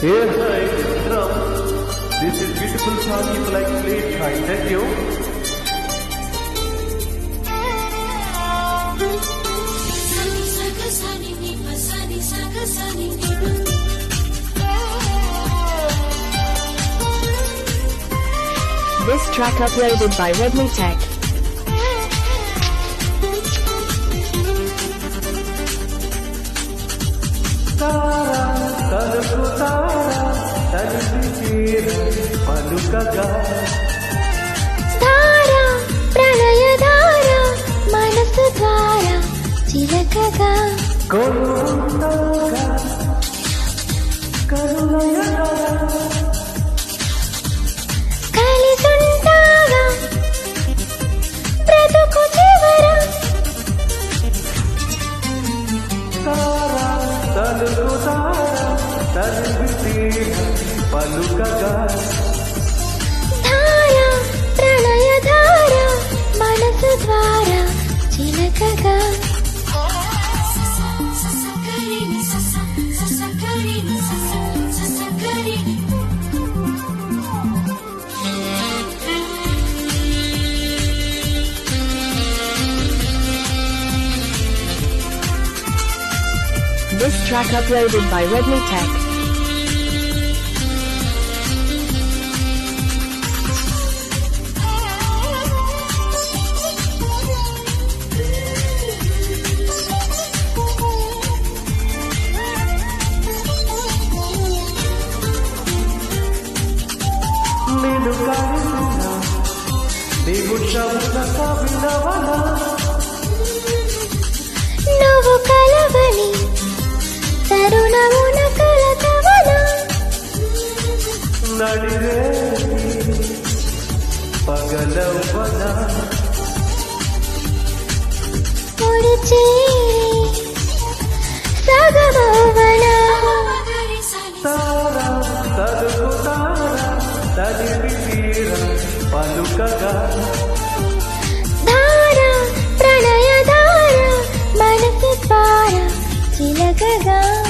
Here, hi, drum. This is beautiful song people like play try. Thank you. Sani saga sani ni pa sani saga sani ni pa. This track uploaded by Redmi Tech. తారా తలిపి పలుకగా ధార ప్రళయ ధార మనసు ద్వార చిలకగా. కరుణయగా. This track uploaded by Redmi Tech. నువ్వు కలవని తరుణమున కలకవన నడిరే పగలవన పొడి చేరి సగమవన खगा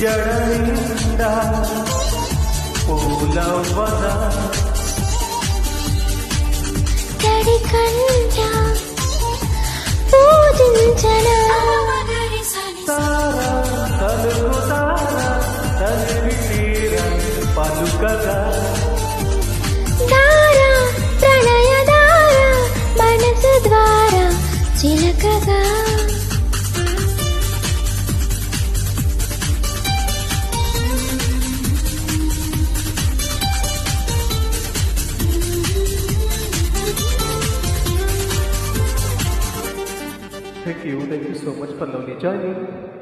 జడలిండ పూలవ్వదా తడి కన్న Thank you. Thank you so much for lovely joining.